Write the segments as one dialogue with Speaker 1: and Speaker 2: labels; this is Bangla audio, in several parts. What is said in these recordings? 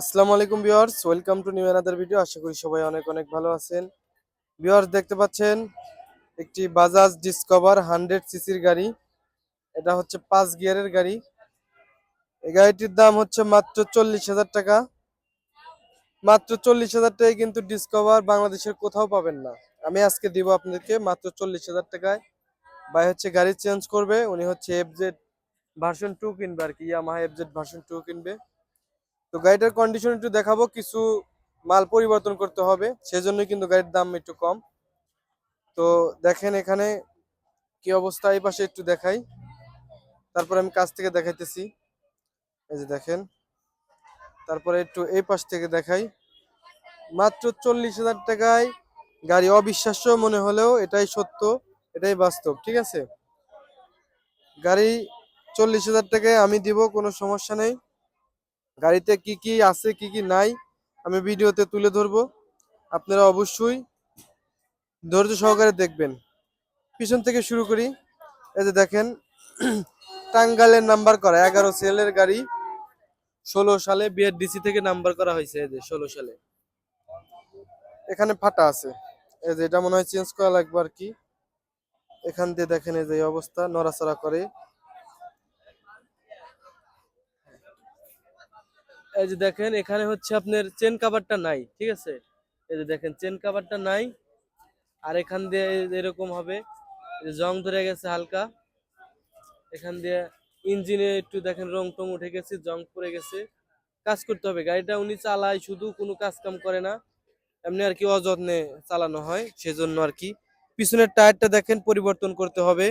Speaker 1: আসসালামু আলাইকুম viewers, welcome to new another video. আশা করি সবাই অনেক অনেক ভালো আছেন। ভিউয়ার্স, দেখতে পাচ্ছেন, একটি বাজাজ ডিসকভার হান্ড্রেড সিসির গাড়ি। এটা হচ্ছে পাঁচ গিয়ারের গাড়ি। এই গাড়িটির দাম হচ্ছে মাত্র চল্লিশ হাজার টাকা। মাত্র চল্লিশ হাজার টাকায় কিন্তু ডিসকভার বাংলাদেশের কোথাও পাবেন না। আমি আজকে দিব আপনাদেরকে মাত্র চল্লিশ হাজার টাকায়। ভাই হচ্ছে গাড়ি চেঞ্জ করবে, উনি হচ্ছে এফজেড ভার্সন টু কিনবে আর কি ইয়ামাহা এফজেড ভার্সন টু কিনবে। তো গাড়িটার কন্ডিশন একটু দেখাবো, কিছু মাল পরিবর্তন করতে হবে সেজন্য কিন্তু গাড়ির দাম একটু কম। তো দেখেন এখানে কি অবস্থা, এই পাশে একটু দেখাই। তারপরে আমি কাছ থেকে দেখাইতেছি। এই যে দেখেন, তারপরে একটু এই পাশ থেকে দেখাই। মাত্র চল্লিশ হাজার টাকায় গাড়ি অবিশ্বাস্য মনে হলেও এটাই সত্য, এটাই বাস্তব, ঠিক আছে? গাড়ি চল্লিশ হাজার টাকায় আমি দিব, কোনো সমস্যা নেই। গাড়িতে কি কি আছে, কি কি নাই, আমি ভিডিওতে তুলে ধরবো। আপনারা অবশ্যই ধৈর্য সহকারে দেখবেন। পিছন থেকে শুরু করি। এই যে দেখেন টাঙ্গাইলের নাম্বার করা, এগারো সেলের গাড়ি, ষোলো সালে বিআরডিসি থেকে নাম্বার করা হয়েছে এই যে ষোলো সালে। এখানে ফাটা আছে। এই যে এটা মনে হয় চেঞ্জ করা লাগবে আর কি। এখান দিয়ে দেখেন এই যে অবস্থা, নড়াচড়া করে। এই যে দেখেন, এখানে হচ্ছে আপনার চেন কাভারটা নাই, ঠিক আছে? এই যে দেখেন চেন কাভারটা নাই, আর এখান দিয়ে এরকম হবে জং ধরে গেছে হালকা। এখান দিয়ে ইঞ্জিনে একটু দেখেন রং টং উঠে গেছে, জং পড়ে গেছে। কাজ করতে হবে, গাড়িটা উনি চালায়, শুধু কোনো কাজ কাম করে না। এমনি আর কি অযত্নে চালানো হয়, সেজন্য আর কি। পিছনের টায়ারটা দেখেন, পরিবর্তন করতে হবে।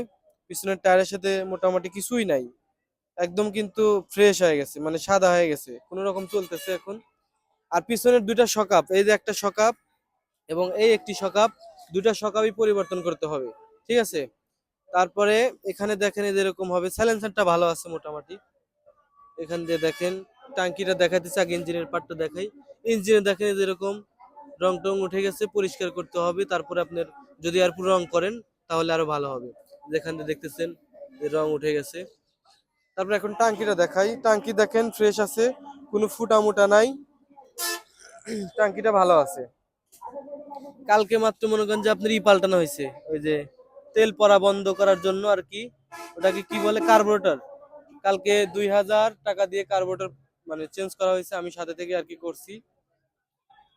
Speaker 1: পিছনের টায়ারের সাথে মোটামুটি কিছুই নাই। একদম কিন্তু ফ্রেশ হয়ে গেছে মানে সাদা হয়ে গেছে। কোনো রকম চলতেছে এখন। আর পিছনের দুইটা সকাপ, এই যে একটা সকাপ এবং এই একটি সকাপ, দুইটা সকাপই পরিবর্তন করতে হবে, ঠিক আছে? তারপরে এখানে দেখেন এই যে এরকম হবে। সাইলেন্সারটা ভালো আছে মোটামুটি। এখান দিয়ে দেখেন, টাঙ্কিটা দেখাতেছে আগে ইঞ্জিনের পার্টটা দেখাই। ইঞ্জিনে দেখেন এই যে এরকম রং টং উঠে গেছে, পরিষ্কার করতে হবে। তারপরে আপনার যদি আর রং করেন, তাহলে আরও ভালো হবে। যেখান দিয়ে দেখতেছেন রং উঠে গেছে। তারপর এখন টাঙ্কিটা দেখাই। টাঙ্কি দেখেন ফ্রেশ আছে, কোনো ফুটা মুটা নাই। টাঙ্কিটা ভালো আছে। কালকে মাত্র মনে করেন যে আপনার ই পাল্টানো হয়েছে, ওই যে তেল পরা বন্ধ করার জন্য আর কি, ওটাকে কি বলে কার্বোরেটর কালকে দুই হাজার টাকা দিয়ে কার্বোরেটর মানে চেঞ্জ করা হয়েছে, আমি সাথে থেকে আর কি করছি।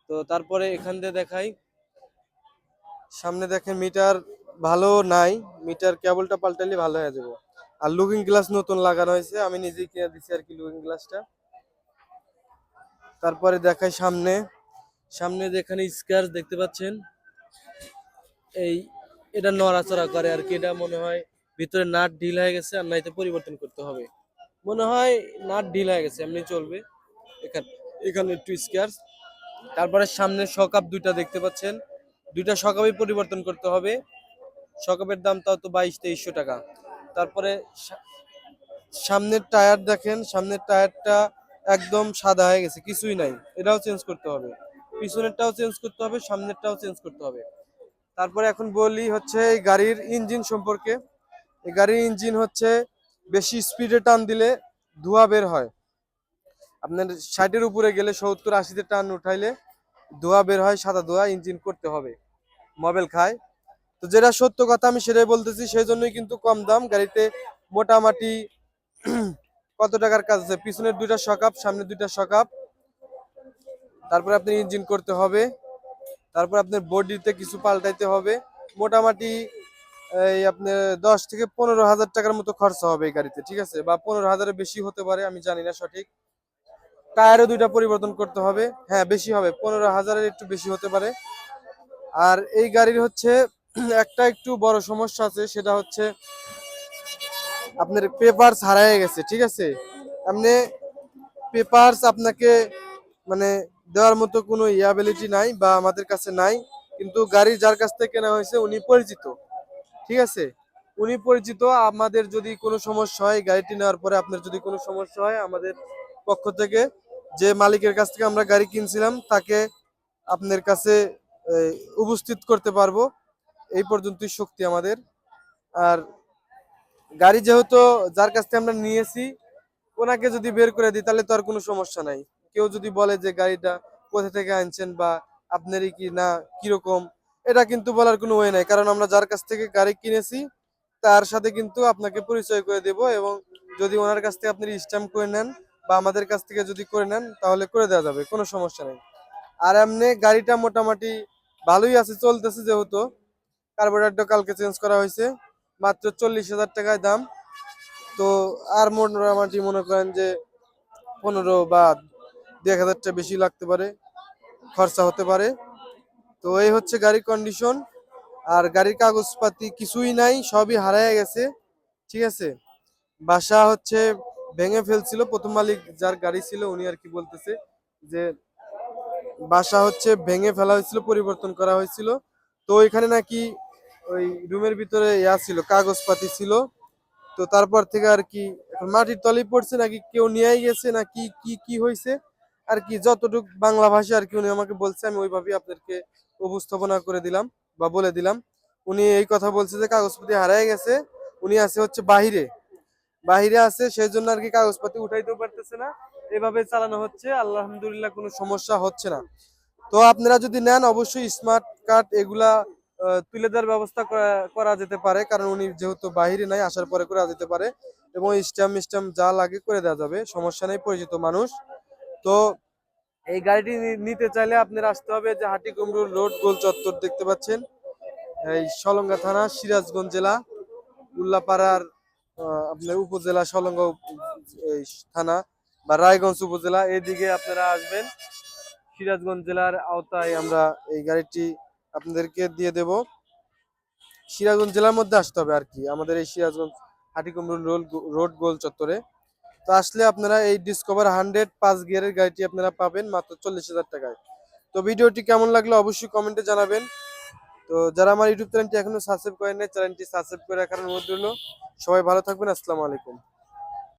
Speaker 1: তো তারপরে এখান দিয়ে দেখাই। সামনে দেখেন মিটার ভালো নাই, মিটার কেবলটা পাল্টালে ভালো হয়ে যাবে। আর লুকিং গ্লাস নতুন লাগানো হয়েছে। আমি নিজেই কিনে দিছি আর কি লুকিং গ্লাসটা তারপরে দেখাই সামনে। সামনে যেখানে স্কার দেখতে পাচ্ছেন, এই এটা নড়াচড়া করে আর কি। এটা মনে হয় ভিতরে নাট ঢিল হয়ে গেছে আর নাইতে পরিবর্তন করতে হবে। মনে হয় নাট ঢিল হয়ে গেছে, এমনি চলবে। এখানে এখানে একটু স্কার তারপরে সামনে সকাপ দুইটা দেখতে পাচ্ছেন। দুইটা সকাপই পরিবর্তন করতে হবে। সকাপের দাম তাও তো বাইশ তেইশশো টাকা। তারপরে সামনের টায়ার দেখেন, সামনের টায়ারটা একদম সাদা হয়ে গেছে, কিছুই নাই। এটাও চেঞ্জ করতে হবে। পিছনেরটাও চেঞ্জ করতে হবে, সামনেরটাও চেঞ্জ করতে হবে। তারপরে এখন বলি হচ্ছে এই গাড়ির ইঞ্জিন সম্পর্কে। এই গাড়ির ইঞ্জিন হচ্ছে বেশি স্পিডে টান দিলে ধোঁয়া বের হয়। আপনার ষাটের উপরে গেলে সত্তর আশিতে টান উঠাইলে ধোঁয়া বের হয়, সাদা ধোঁয়া ইঞ্জিন করতে হবে। মোবাইল খায়। তো যেটা সত্য কথা আমি সেটাই বলতেছি, সেই জন্যই কিন্তু কম দাম। গাড়িতে মোটামুটি কত টাকার কাজ আছে? পিছনের দুইটা সকাপ, সামনে দুইটা সকাপ। তারপরে আপনার ইঞ্জিন করতে হবে। তারপর আপনার বডিতে কিছু পাল্টাইতে হবে। মোটামুটি এই আপনার দশ থেকে পনেরো হাজার টাকার মতো খরচা হবে এই গাড়িতে, ঠিক আছে? বা পনেরো হাজারের বেশি হতে পারে, আমি জানি না সঠিক। টায়ারও দুইটা পরিবর্তন করতে হবে। হ্যাঁ বেশি হবে, পনেরো হাজারের একটু বেশি হতে পারে। আর এই গাড়ির হচ্ছে একটা একটু বড় সমস্যা আছে, সেটা হচ্ছে আপনার পেপারস হারায় গেছে, ঠিক আছে? আপনি পেপারস আপনাকে মানে দেওয়ার মতো কোনো ইয়াবিলিটি নাই বা আমাদের কাছে নাই, কিন্তু গাড়ি যার কাছ থেকে কেনা হয়েছে উনি পরিচিত, ঠিক আছে? উনি পরিচিত, আমাদের যদি কোনো সমস্যা হয়, গাড়িটি নেওয়ার পরে আপনার যদি কোনো সমস্যা হয়, আমাদের পক্ষ থেকে যে মালিকের কাছ থেকে আমরা গাড়ি কিনছিলাম, তাকে আপনার কাছে উপস্থিত করতে পারব। এই পর্যন্তই শক্তি আমাদের। আর গাড়ি যেহেতু যার কাছ থেকে আমরা নিয়েছি, ওনাকে যদি বের করে দিই, তাহলে তো আর কোনো সমস্যা নাই।
Speaker 2: কেউ যদি বলে যে গাড়িটা কোথা থেকে আনছেন বা আপনারই কি না, কীরকম, এটা কিন্তু বলার কোনো ওয়ে নাই। কারণ আমরা যার কাছ থেকে গাড়ি কিনেছি, তার সাথে কিন্তু আপনাকে পরিচয় করে দেব এবং যদি ওনার কাছ থেকে আপনি স্ট্যাম্প করে নেন বা আমাদের কাছ থেকে যদি করে নেন, তাহলে করে দেওয়া যাবে, কোনো সমস্যা নেই। আর এমনি গাড়িটা মোটামুটি ভালোই আছে, চলতেছে যেহেতু। কার্বোরেটরটা কালকে চেঞ্জ করা হয়েছে। মাত্র চল্লিশ হাজার টাকায় দাম। তো আর মোটামুটি মনে করেন যে পনেরো বা দু এক হাজার টাকা বেশি লাগতে পারে, খরচা হতে পারে। তো এই হচ্ছে গাড়ির কন্ডিশন আর গাড়ির কাগজপাতি কিছুই নাই, সবই হারায় গেছে। ঠিক আছে? বাসা হচ্ছে ভেঙে ফেলছিল। প্রথম মালিক যার গাড়ি ছিল, উনি আর কি বলতেছে যে বাসা হচ্ছে ভেঙে ফেলা হয়েছিল, পরিবর্তন করা হয়েছিল। তো ওইখানে নাকি ওই রুমের ভিতরে ইয়া ছিল, কাগজপাতি ছিল। তো তারপর থেকে আর কি, এখন মাটির তলেই পড়ছে, নাকি কেউ নিয়ে গেছে, না কি কি কি হয়েছে আর কি, যতটুক বাংলা ভাষা আর কি উনি আমাকে বলছে, আমি ওইভাবেই আপনাদেরকে উপস্থাপনা করে দিলাম, বা বলে দিলাম। উনি এই কথা বলছে যে কাগজপাতি হারায় গেছে, উনি আছে হচ্ছে বাহিরে। বাহিরে আছে সেই জন্য আর কি কাগজপাতি উঠাইতেও পারতেছে না। এভাবে চালানো হচ্ছে, আলহামদুলিল্লাহ কোনো সমস্যা হচ্ছে না। তো আপনারা যদি নেন, অবশ্যই স্মার্ট কার্ড এগুলা তুলে দেওয়ার ব্যবস্থা করা- যেতে পারে, কারণ উনি যেহেতু বাহিরে নাই, আসার পরে করা যেতে পারে, এবং স্ট্যাম্প স্ট্যাম্প যা লাগে করে দেওয়া যাবে, সমস্যা নেই, পরিচিত মানুষ। তো এই গাড়িটি নিতে চাইলে আপনার আসতে হবে যে হাটি কুমরুল রোড, গোল চত্বর দেখতে পাচ্ছেন। এই সলঙ্গা থানা, সিরাজগঞ্জ জেলা, উল্লাপাড়ার আপনার উপজেলা সলঙ্গা, এই থানা, বা রায়গঞ্জ উপজেলা। এদিকে আপনারা আসবেন, সিরাজগঞ্জ জেলার আওতায় আমরা এই গাড়িটি আপনাদেরকে দিয়ে দেব। সিরাজগঞ্জ জেলার মধ্যে আসতে হবে আর কি আমাদের এই সিরাজগঞ্জ হাটিকুমরুল রোড রোড গোল চত্বরে। তো আসলে আপনারা এই ডিসকভার হান্ড্রেড পাঁচ গিয়ারের গাড়িটি আপনারা পাবেন মাত্র চল্লিশ হাজার টাকায়। তো ভিডিওটি কেমন লাগল অবশ্যই কমেন্টে জানাবেন। তো যারা আমার ইউটিউব চ্যানেলটি এখনও সাবস্ক্রাইব করেন চ্যানেলটি সাবস্ক্রাইব করে রাখার অনুরোধ রইল। সবাই ভালো থাকবেন, আসসালামু আলাইকুম।